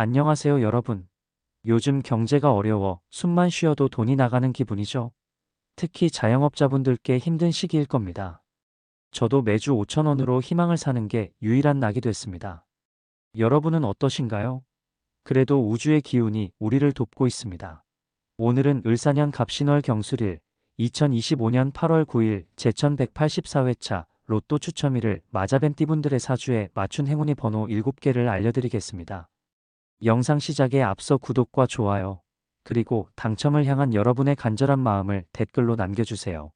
안녕하세요 여러분. 요즘 경제가 어려워 숨만 쉬어도 돈이 나가는 기분이죠. 특히 자영업자분들께 힘든 시기일 겁니다. 저도 매주 5천원으로 희망을 사는 게 유일한 낙이 됐습니다. 여러분은 어떠신가요? 그래도 우주의 기운이 우리를 돕고 있습니다. 오늘은 을사년 갑신월 경술일 2025년 8월 9일 제1184회차 로또 추첨일을 맞아뵌 띠분들의 사주에 맞춘 행운의 번호 7개를 알려드리겠습니다. 영상 시작에 앞서 구독과 좋아요, 그리고 당첨을 향한 여러분의 간절한 마음을 댓글로 남겨주세요.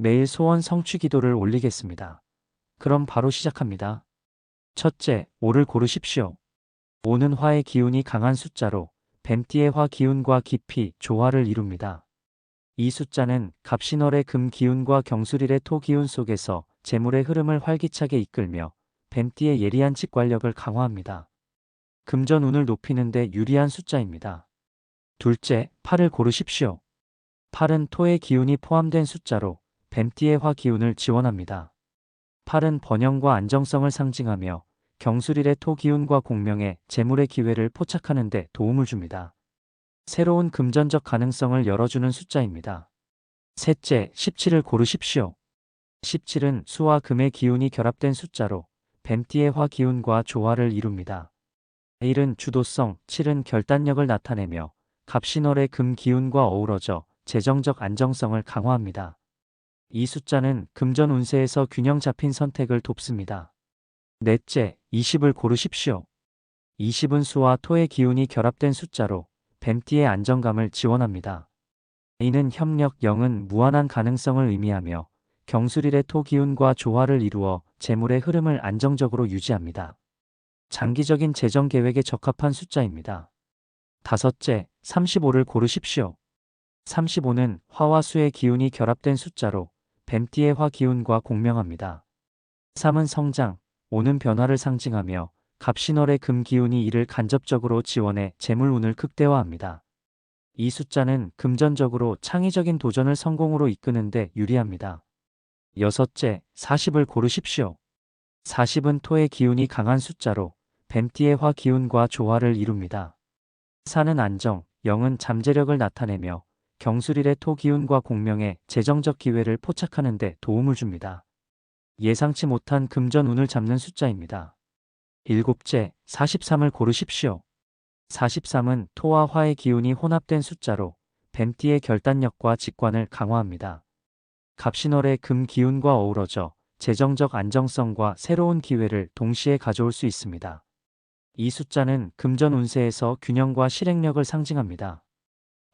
매일 소원 성취 기도를 올리겠습니다. 그럼 바로 시작합니다. 첫째, 오를 고르십시오. 오는 화의 기운이 강한 숫자로 뱀띠의 화 기운과 깊이 조화를 이룹니다. 이 숫자는 갑신월의 금 기운과 경술일의 토 기운 속에서 재물의 흐름을 활기차게 이끌며 뱀띠의 예리한 직관력을 강화합니다. 금전 운을 높이는 데 유리한 숫자입니다. 둘째, 8을 고르십시오. 8은 토의 기운이 포함된 숫자로 뱀띠의 화 기운을 지원합니다. 8은 번영과 안정성을 상징하며 경술일의 토 기운과 공명의 재물의 기회를 포착하는 데 도움을 줍니다. 새로운 금전적 가능성을 열어주는 숫자입니다. 셋째, 17을 고르십시오. 17은 수와 금의 기운이 결합된 숫자로 뱀띠의 화 기운과 조화를 이룹니다. 1은 주도성, 7은 결단력을 나타내며 갑신월의 금 기운과 어우러져 재정적 안정성을 강화합니다. 이 숫자는 금전 운세에서 균형 잡힌 선택을 돕습니다. 넷째, 20을 고르십시오. 20은 수와 토의 기운이 결합된 숫자로 뱀띠의 안정감을 지원합니다. 이는 협력 0은 무한한 가능성을 의미하며 경술일의 토 기운과 조화를 이루어 재물의 흐름을 안정적으로 유지합니다. 장기적인 재정 계획에 적합한 숫자입니다. 다섯째, 35를 고르십시오. 35는 화와 수의 기운이 결합된 숫자로 뱀띠의 화 기운과 공명합니다. 3은 성장, 5는 변화를 상징하며 갑신월의 금 기운이 이를 간접적으로 지원해 재물운을 극대화합니다. 이 숫자는 금전적으로 창의적인 도전을 성공으로 이끄는데 유리합니다. 여섯째, 40을 고르십시오. 40은 토의 기운이 강한 숫자로 뱀띠의 화 기운과 조화를 이룹니다. 사는 안정, 영은 잠재력을 나타내며 경술일의 토 기운과 공명의 재정적 기회를 포착하는 데 도움을 줍니다. 예상치 못한 금전 운을 잡는 숫자입니다. 일곱째, 43을 고르십시오. 43은 토와 화의 기운이 혼합된 숫자로 뱀띠의 결단력과 직관을 강화합니다. 갑신월의 금 기운과 어우러져 재정적 안정성과 새로운 기회를 동시에 가져올 수 있습니다. 이 숫자는 금전 운세에서 균형과 실행력을 상징합니다.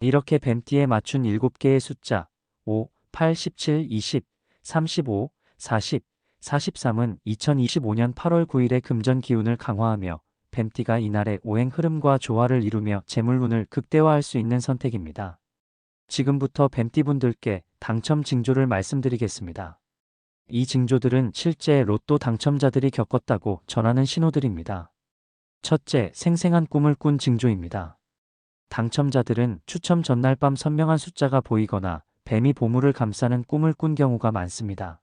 이렇게 뱀띠에 맞춘 7개의 숫자 5, 8, 17, 20, 35, 40, 43은 2025년 8월 9일의 금전 기운을 강화하며 뱀띠가 이날의 오행 흐름과 조화를 이루며 재물운을 극대화할 수 있는 선택입니다. 지금부터 뱀띠분들께 당첨 징조를 말씀드리겠습니다. 이 징조들은 실제 로또 당첨자들이 겪었다고 전하는 신호들입니다. 첫째, 생생한 꿈을 꾼 징조입니다. 당첨자들은 추첨 전날 밤 선명한 숫자가 보이거나 뱀이 보물을 감싸는 꿈을 꾼 경우가 많습니다.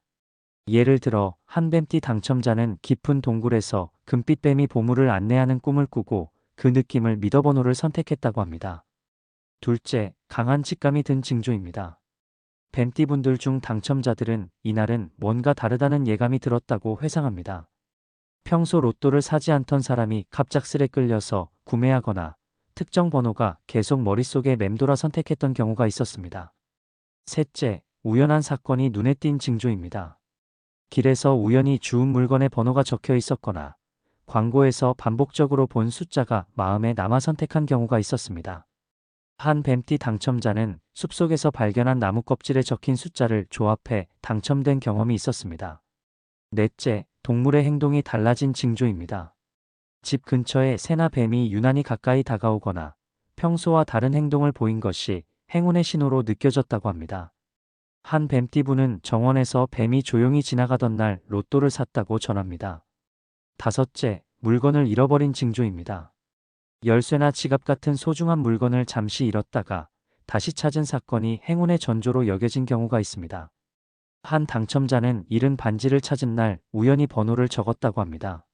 예를 들어 한 뱀띠 당첨자는 깊은 동굴에서 금빛 뱀이 보물을 안내하는 꿈을 꾸고 그 느낌을 미더 번호를 선택했다고 합니다. 둘째, 강한 직감이 든 징조입니다. 뱀띠분들 중 당첨자들은 이날은 뭔가 다르다는 예감이 들었다고 회상합니다. 평소 로또를 사지 않던 사람이 갑작스레 끌려서 구매하거나 특정 번호가 계속 머릿속에 맴돌아 선택했던 경우가 있었습니다. 셋째, 우연한 사건이 눈에 띈 징조입니다. 길에서 우연히 주운 물건에 번호가 적혀 있었거나 광고에서 반복적으로 본 숫자가 마음에 남아 선택한 경우가 있었습니다. 한 뱀띠 당첨자는 숲속에서 발견한 나무 껍질에 적힌 숫자를 조합해 당첨된 경험이 있었습니다. 넷째, 동물의 행동이 달라진 징조입니다. 집 근처에 새나 뱀이 유난히 가까이 다가오거나 평소와 다른 행동을 보인 것이 행운의 신호로 느껴졌다고 합니다. 한 뱀띠부는 정원에서 뱀이 조용히 지나가던 날 로또를 샀다고 전합니다. 다섯째, 물건을 잃어버린 징조입니다. 열쇠나 지갑 같은 소중한 물건을 잠시 잃었다가 다시 찾은 사건이 행운의 전조로 여겨진 경우가 있습니다. 한 당첨자는 잃은 반지를 찾은 날 우연히 번호를 적었다고 합니다.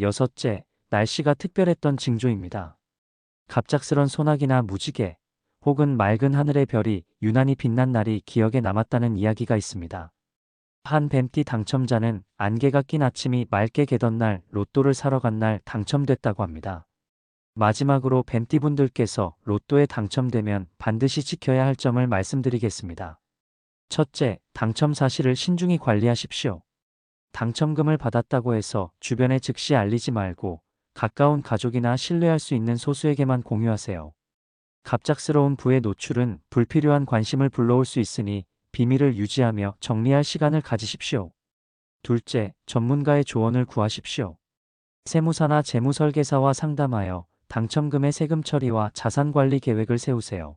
여섯째, 날씨가 특별했던 징조입니다. 갑작스런 소나기나 무지개, 혹은 맑은 하늘의 별이 유난히 빛난 날이 기억에 남았다는 이야기가 있습니다. 한 뱀띠 당첨자는 안개가 낀 아침이 맑게 개던 날 로또를 사러 간 날 당첨됐다고 합니다. 마지막으로 뱀띠분들께서 로또에 당첨되면 반드시 지켜야 할 점을 말씀드리겠습니다. 첫째, 당첨 사실을 신중히 관리하십시오. 당첨금을 받았다고 해서 주변에 즉시 알리지 말고 가까운 가족이나 신뢰할 수 있는 소수에게만 공유하세요. 갑작스러운 부의 노출은 불필요한 관심을 불러올 수 있으니 비밀을 유지하며 정리할 시간을 가지십시오. 둘째, 전문가의 조언을 구하십시오. 세무사나 재무설계사와 상담하여 당첨금의 세금 처리와 자산 관리 계획을 세우세요.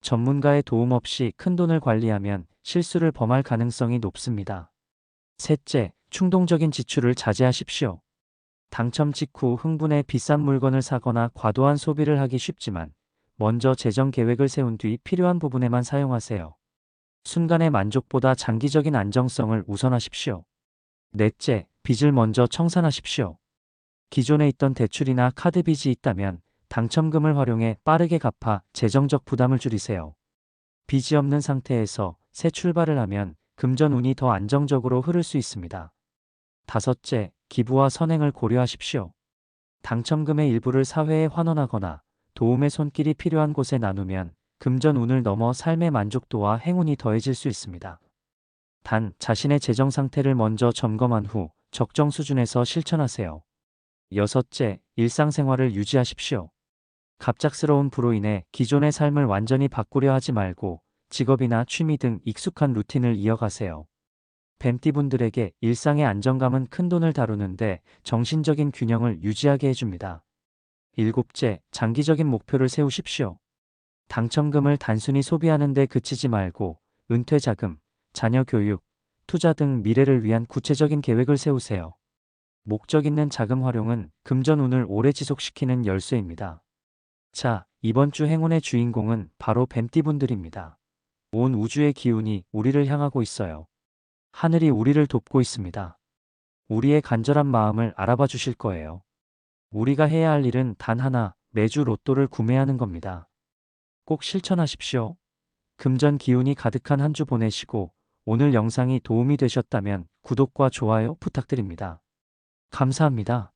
전문가의 도움 없이 큰 돈을 관리하면 실수를 범할 가능성이 높습니다. 셋째, 충동적인 지출을 자제하십시오. 당첨 직후 흥분해 비싼 물건을 사거나 과도한 소비를 하기 쉽지만 먼저 재정 계획을 세운 뒤 필요한 부분에만 사용하세요. 순간의 만족보다 장기적인 안정성을 우선하십시오. 넷째, 빚을 먼저 청산하십시오. 기존에 있던 대출이나 카드 빚이 있다면 당첨금을 활용해 빠르게 갚아 재정적 부담을 줄이세요. 빚이 없는 상태에서 새 출발을 하면 금전 운이 더 안정적으로 흐를 수 있습니다. 다섯째, 기부와 선행을 고려하십시오. 당첨금의 일부를 사회에 환원하거나 도움의 손길이 필요한 곳에 나누면 금전 운을 넘어 삶의 만족도와 행운이 더해질 수 있습니다. 단, 자신의 재정 상태를 먼저 점검한 후 적정 수준에서 실천하세요. 여섯째, 일상생활을 유지하십시오. 갑작스러운 부로 인해 기존의 삶을 완전히 바꾸려 하지 말고 직업이나 취미 등 익숙한 루틴을 이어가세요. 뱀띠분들에게 일상의 안정감은 큰 돈을 다루는데 정신적인 균형을 유지하게 해줍니다. 일곱째, 장기적인 목표를 세우십시오. 당첨금을 단순히 소비하는 데 그치지 말고 은퇴 자금, 자녀 교육, 투자 등 미래를 위한 구체적인 계획을 세우세요. 목적 있는 자금 활용은 금전 운을 오래 지속시키는 열쇠입니다. 자, 이번 주 행운의 주인공은 바로 뱀띠분들입니다. 온 우주의 기운이 우리를 향하고 있어요. 하늘이 우리를 돕고 있습니다. 우리의 간절한 마음을 알아봐 주실 거예요. 우리가 해야 할 일은 단 하나, 매주 로또를 구매하는 겁니다. 꼭 실천하십시오. 금전 기운이 가득한 한 주 보내시고 오늘 영상이 도움이 되셨다면 구독과 좋아요 부탁드립니다. 감사합니다.